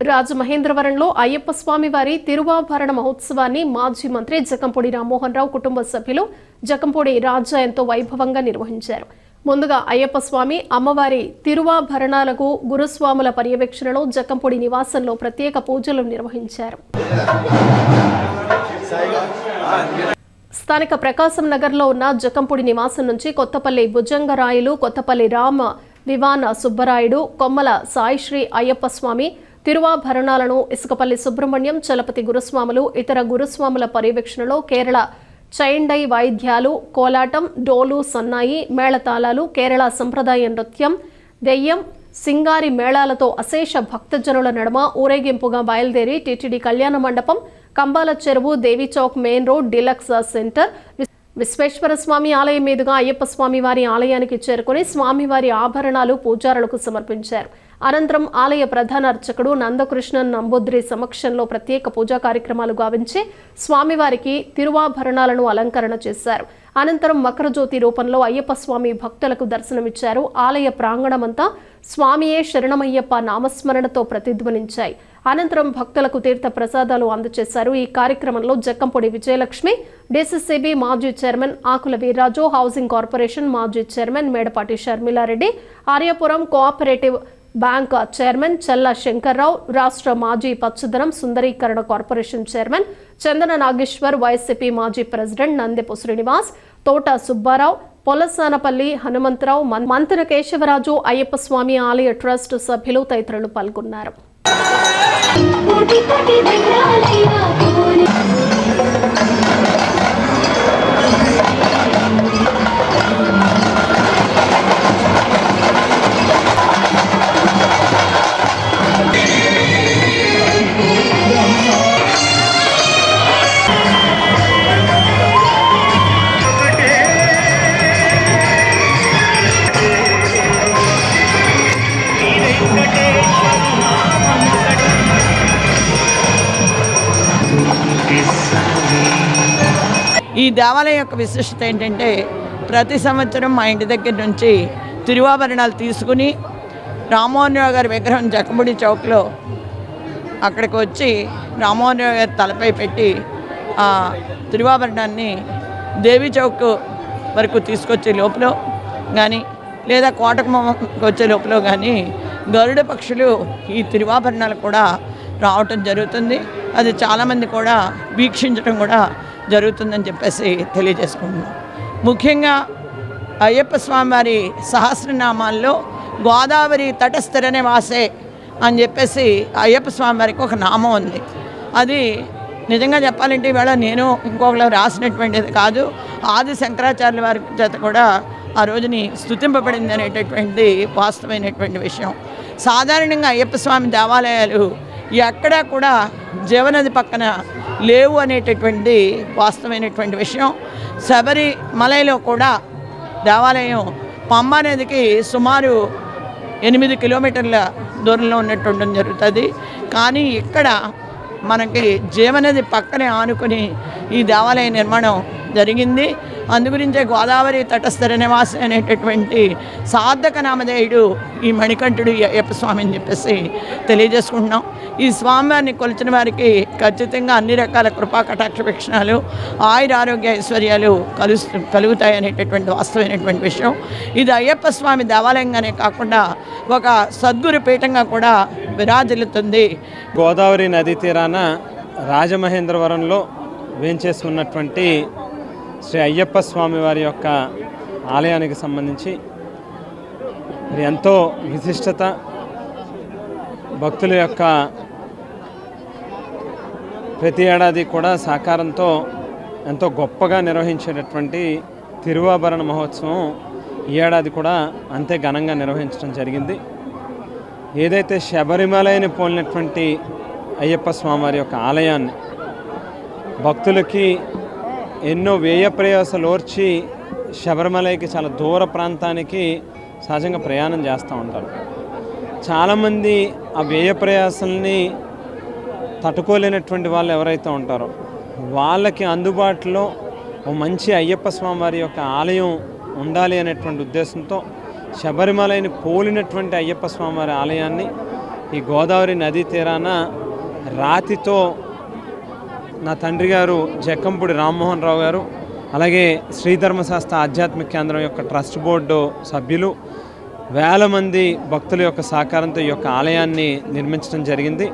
రాజమహేంద్రవరంలో అయ్యప్ప స్వామి వారి తిరువాభరణ మహోత్సవాన్ని మాజీ మంత్రి జకంపూడి రామ్మోహన్ రావు కుటుంబ సభ్యులు జకంపూడి రాజా ఎంతో వైభవంగా నిర్వహించారు. ముందుగా అయ్యప్ప స్వామి అమ్మవారి తిరువాభరణాలకు గురుస్వాముల పర్యవేక్షణలో జకంపూడి నివాసంలో ప్రత్యేక పూజలు నిర్వహించారు. స్థానిక ప్రకాశం నగర్లో ఉన్న జకంపూడి నివాసం నుంచి కొత్తపల్లి భుజంగరాయలు కొత్తపల్లి రామ వివాన సుబ్బరాయుడు కొమ్మల సాయిశ్రీ అయ్యప్ప స్వామి తిరువాభరణాలను ఇసుకపల్లి సుబ్రహ్మణ్యం చలపతి గురుస్వాములు ఇతర గురుస్వాముల పర్యవేక్షణలో కేరళ చైండై వాయిద్యాలు కోలాటం డోలు సన్నాయి మేళతాళాలు కేరళ సంప్రదాయ నృత్యం దెయ్యం సింగారి మేళాలతో అశేష భక్తజనుల నడుమ ఊరేగింపుగా బయలుదేరి టీటీడీ కళ్యాణ మండపం Kambala Cheruvu Devi Chowk main road deluxe centre Visweswara Swamy ఆలయం మీదుగా అయ్యప్ప స్వామి వారి ఆలయానికి చేరుకుని స్వామివారి ఆభరణాలు పూజారులకు సమర్పించారు. అనంతరం ఆలయ ప్రధాన అర్చకుడు నందకృష్ణన్ నంబుద్రి సమక్షంలో ప్రత్యేక పూజా కార్యక్రమాలు గావించి స్వామివారికి తిరువాభరణాలను అలంకరణ చేశారు. అనంతరం మకరజ్యోతి రూపంలో అయ్యప్ప స్వామి భక్తులకు దర్శనమిచ్చారు. ఆలయ ప్రాంగణమంతా స్వామియే శరణమయ్యప్ప నామస్మరణతో ప్రతిధ్వనించాయి. అనంతరం భక్తులకు తీర్థ ప్రసాదాలు అందజేశారు ఈ కార్యక్రమంలో జక్కంపొడి విజయలక్ష్మి డిసిసిబి మాజీ chairman Akula Veerraju housing corporation మాజీ chairman Medapati Sharmila Reddy Aryapuram cooperative bank chairman Chella Shankar Rao రాష్ట్ర మాజీ పచ్చదనం సుందరీకరణ corporation chairman Chandana Nageswar YCP మాజీ ప్రెసిడెంట్ నందెపు శ్రీనివాస్ తోట సుబ్బారావు పొలసానపల్లి హనుమంతరావు మన్- కేశవరాజు అయ్యప్ప స్వామి ఆలయ ట్రస్ట్ సభ్యులు తదితరులు పాల్గొన్నారు. ఈ దేవాలయం యొక్క విశిష్టత ఏంటంటే ప్రతి సంవత్సరం మా ఇంటి దగ్గర నుంచి తిరువాభరణాలు తీసుకుని రామ్మోహన్ రావు గారి విగ్రహం జక్కముడి చౌక్లో అక్కడికి వచ్చి రామ్మోహన్ రావు గారి తలపై పెట్టి ఆ తిరువాభరణాన్ని దేవి చౌక్ వరకు తీసుకొచ్చే లోపల కానీ లేదా కోటకుమ్మకి వచ్చే లోపల కానీ గరుడ పక్షులు ఈ తిరువాభరణాలు కూడా రావటం జరుగుతుంది. అది చాలామంది కూడా వీక్షించడం కూడా జరుగుతుందని చెప్పేసి తెలియజేసుకుంటున్నాం. ముఖ్యంగా అయ్యప్ప స్వామి వారి సహస్రనామాల్లో గోదావరి తటస్థిర వాసే అని చెప్పేసి అయ్యప్ప స్వామి వారికి ఒక నామం ఉంది. అది నిజంగా చెప్పాలంటే ఇవాళ నేను ఇంకొకరు రాసినటువంటిది కాదు ఆది శంకరాచార్యుల వారి చేత కూడా ఆ రోజుని స్థుతింపబడింది అనేటటువంటిది వాస్తవమైనటువంటి విషయం. సాధారణంగా అయ్యప్ప స్వామి దేవాలయాలు ఎక్కడా కూడా జీవనది పక్కన లేవు అనేటటువంటి వాస్తవమైనటువంటి విషయం. శబరిమలలో కూడా దేవాలయం పంబ నదికి సుమారు ఎనిమిది కిలోమీటర్ల దూరంలో ఉన్నట్టు జరుగుతుంది. కానీ ఇక్కడ మనకి జీవనది పక్కనే ఆనుకుని ఈ దేవాలయ నిర్మాణం జరిగింది. అందుగురించే గోదావరి తటస్థర నివాసి అనేటటువంటి సార్థక నామధేయుడు ఈ మణికంఠుడు అయ్యప్ప స్వామి అని చెప్పేసి తెలియజేసుకుంటున్నాం. ఈ స్వామివారిని కొలిచిన వారికి ఖచ్చితంగా అన్ని రకాల కృపా కటాక్ష వీక్షణాలు ఆయుర ఆరోగ్య ఐశ్వర్యాలు కలుస్తు కలుగుతాయి అనేటటువంటి వాస్తవమైనటువంటి విషయం. ఇది అయ్యప్ప స్వామి దేవాలయంగానే కాకుండా ఒక సద్గురు పీఠంగా కూడా విరాజిల్లుతుంది. గోదావరి నదీ తీరాన రాజమహేంద్రవరంలో వేంచేసుకున్నటువంటి శ్రీ అయ్యప్ప స్వామి వారి యొక్క ఆలయానికి సంబంధించి మరి ఎంతో విశిష్టత భక్తుల యొక్క ప్రతి ఏడాది కూడా సహకారంతో ఎంతో గొప్పగా నిర్వహించేటటువంటి తిరువాభరణ మహోత్సవం ఈ ఏడాది కూడా అంతే ఘనంగా నిర్వహించడం జరిగింది. ఏదైతే శబరిమలైని పోలినటువంటి అయ్యప్ప స్వామివారి యొక్క ఆలయాన్ని భక్తులకి ఎన్నో వ్యయ ప్రయాసాలు ఓర్చి శబరిమలైకి చాలా దూర ప్రాంతానికి సహజంగా ప్రయాణం చేస్తూ ఉంటారు. చాలామంది ఆ వ్యయ ప్రయాసాలని తట్టుకోలేనటువంటి వాళ్ళు ఎవరైతే ఉంటారో వాళ్ళకి అందుబాటులో ఓ మంచి అయ్యప్ప స్వామి వారి యొక్క ఆలయం ఉండాలి అనేటువంటి ఉద్దేశంతో శబరిమలని పోలినటువంటి అయ్యప్ప స్వామి వారి ఆలయాన్ని ఈ గోదావరి నదీ తీరాన రాతితో నా తండ్రి గారు జక్కంపూడి రామ్మోహన్ రావు గారు అలాగే శ్రీధర్మశాస్త్ర ఆధ్యాత్మిక కేంద్రం యొక్క ట్రస్ట్ బోర్డు సభ్యులు వేల మంది భక్తుల యొక్క సహకారంతో ఈ యొక్క ఆలయాన్ని నిర్మించడం జరిగింది.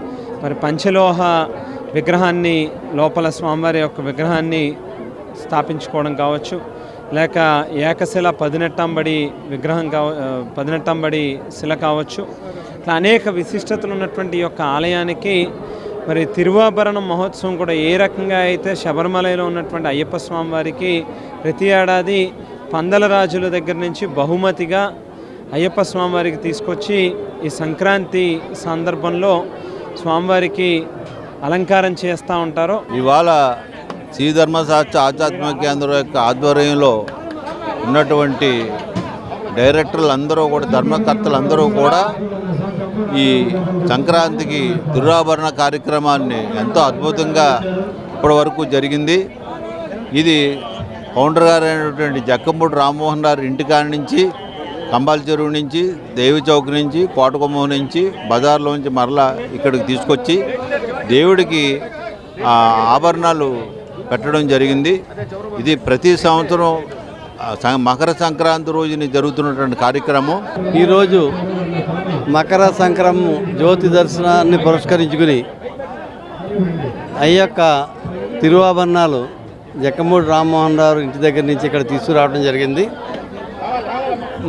మరి పంచలోహ విగ్రహాన్ని లోపల స్వామివారి యొక్క విగ్రహాన్ని స్థాపించుకోవడం కావచ్చు లేక ఏకశిల పదినెట్టంబడి విగ్రహం కావ పదినెట్టంబడి శిల కావచ్చు. ఇట్లా అనేక విశిష్టతలు ఉన్నటువంటి ఈ యొక్క ఆలయానికి మరి తిరువాభరణ మహోత్సవం కూడా ఏ రకంగా అయితే శబరిమలలో ఉన్నటువంటి అయ్యప్ప స్వామి వారికి ప్రతి ఏడాది పందల రాజుల దగ్గర నుంచి బహుమతిగా అయ్యప్ప స్వామివారికి తీసుకొచ్చి ఈ సంక్రాంతి సందర్భంలో స్వామివారికి అలంకారం చేస్తూ ఉంటారు. ఇవాళ శ్రీ ధర్మశాస్త్ర ఆధ్యాత్మిక కేంద్రం యొక్క ఆధ్వర్యంలో ఉన్నటువంటి డైరెక్టర్లు అందరూ కూడా ధర్మకర్తలు అందరూ కూడా ఈ సంక్రాంతికి దురాభరణ కార్యక్రమాన్ని ఎంతో అద్భుతంగా ఇప్పటి వరకు జరిగింది. ఇది ఫౌండర్ గారు అయినటువంటి జక్కంపూడి రామ్మోహన్ గారి ఇంటికాడ నుంచి కంబాల చెరువు నుంచి దేవి చౌక్ నుంచి కోటకొమ్మ నుంచి బజార్లోంచి మరలా ఇక్కడికి తీసుకొచ్చి దేవుడికి ఆభరణాలు పెట్టడం జరిగింది. ఇది ప్రతి సంవత్సరం మకర సంక్రాంతి రోజున జరుగుతున్నటువంటి కార్యక్రమం. ఈరోజు మకర సంక్రమం జ్యోతి దర్శనాన్ని పురస్కరించుకుని అయ్యక్క తిరువాభరణాలు జక్కమూడి రామ్మోహన్ రావు ఇంటి దగ్గర నుంచి ఇక్కడ తీసుకురావడం జరిగింది.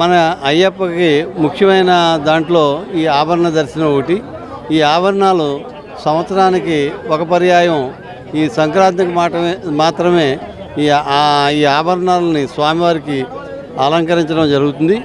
మన అయ్యప్పకి ముఖ్యమైన దాంట్లో ఈ ఆభరణ దర్శనం ఒకటి. ఈ ఆభరణాలు సంవత్సరానికి ఒక పర్యాయం. ఈ సంక్రాంతికి మాత్రమే మాత్రమే ఈ ఈ ఆభరణాలని స్వామివారికి అలంకరించడం జరుగుతుంది.